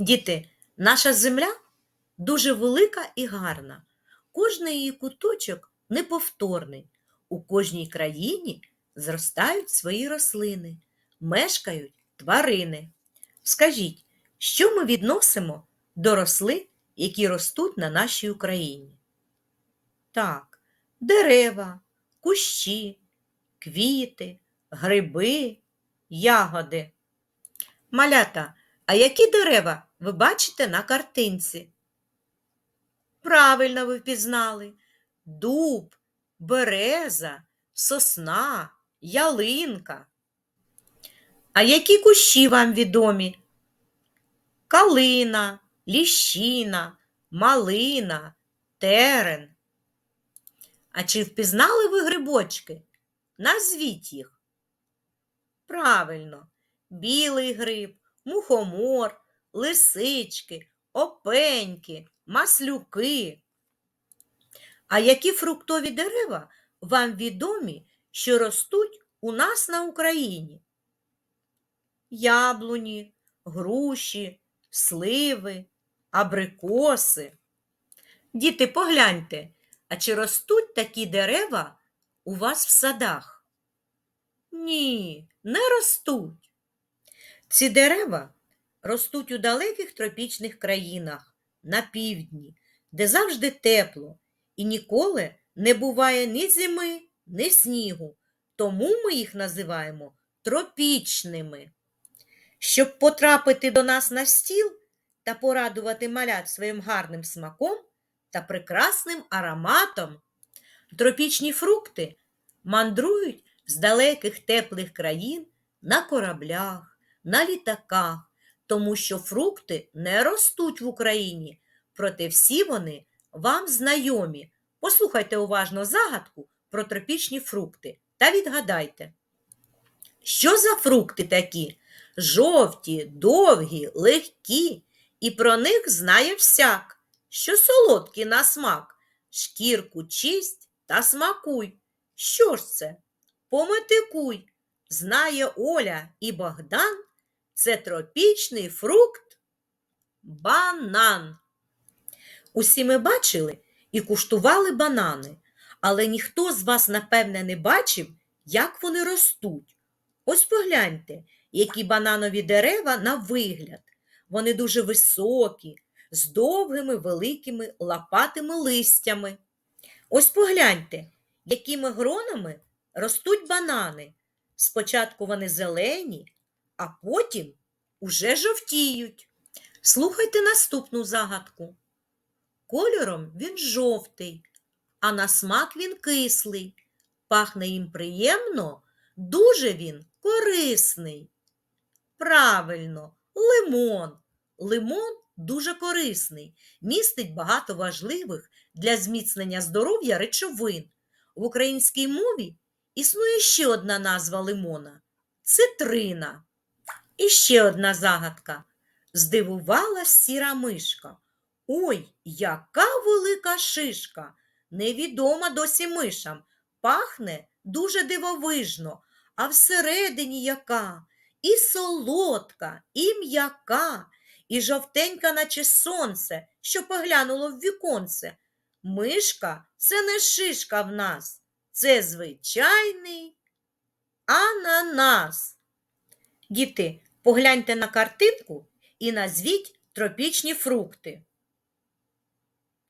Діти, наша земля дуже велика і гарна. Кожний її куточок неповторний. У кожній країні зростають свої рослини, мешкають тварини. Скажіть, що ми відносимо до рослин, які ростуть на нашій Україні? Так, дерева, кущі, квіти, гриби, ягоди. Малята, а які дерева ви бачите на картинці? Правильно ви впізнали. Дуб, береза, сосна, ялинка. А які кущі вам відомі? Калина, ліщина, малина, терен. А чи впізнали ви грибочки? Назвіть їх. Правильно, білий гриб, мухомор, лисички, опеньки, маслюки. А які фруктові дерева вам відомі, що ростуть у нас на Україні? Яблуні, груші, сливи, абрикоси. Діти, погляньте, а чи ростуть такі дерева у вас в садах? Ні, не ростуть. Ці дерева ростуть у далеких тропічних країнах на півдні, де завжди тепло і ніколи не буває ні зими, ні снігу. Тому ми їх називаємо тропічними. Щоб потрапити до нас на стіл та порадувати малят своїм гарним смаком та прекрасним ароматом, тропічні фрукти мандрують з далеких теплих країн на кораблях, на літаках, тому що фрукти не ростуть в Україні, проте всі вони вам знайомі. Послухайте уважно загадку про тропічні фрукти та відгадайте. Що за фрукти такі? Жовті, довгі, легкі, і про них знає всяк, що солодкі на смак, шкірку чисть та смакуй. Що ж це? Пометикуй. Знає Оля і Богдан, це тропічний фрукт банан. Усі ми бачили і куштували банани, але ніхто з вас, напевне, не бачив, як вони ростуть. Ось погляньте, які бананові дерева на вигляд. Вони дуже високі, з довгими великими лопатими листями. Ось погляньте, якими гронами ростуть банани. Спочатку вони зелені, а потім уже жовтіють. Слухайте наступну загадку. Кольором він жовтий, а на смак він кислий. Пахне їм приємно, дуже він корисний. Правильно, лимон. Лимон дуже корисний, містить багато важливих для зміцнення здоров'я речовин. В українській мові існує ще одна назва лимона цитрина. І ще одна загадка. Здивувалась сіра мишка. Ой, яка велика шишка! Невідома досі мишам. Пахне дуже дивовижно, а всередині яка і солодка, і м'яка, і жовтенька, наче сонце, що поглянуло в віконце. Мишка це не шишка в нас, це звичайний ананас. Діти, погляньте на картинку і назвіть тропічні фрукти.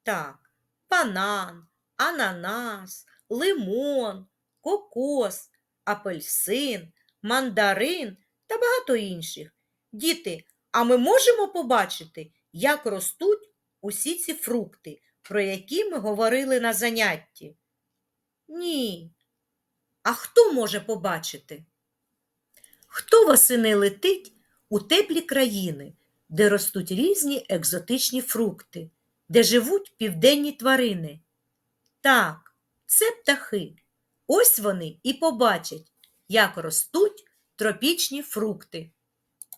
Так, банан, ананас, лимон, кокос, апельсин, мандарин та багато інших. Діти, а ми можемо побачити, як ростуть усі ці фрукти, про які ми говорили на занятті? Ні. А хто може побачити? Хто восени летить у теплі країни, де ростуть різні екзотичні фрукти, де живуть південні тварини? Так, це птахи. Ось вони і побачать, як ростуть тропічні фрукти.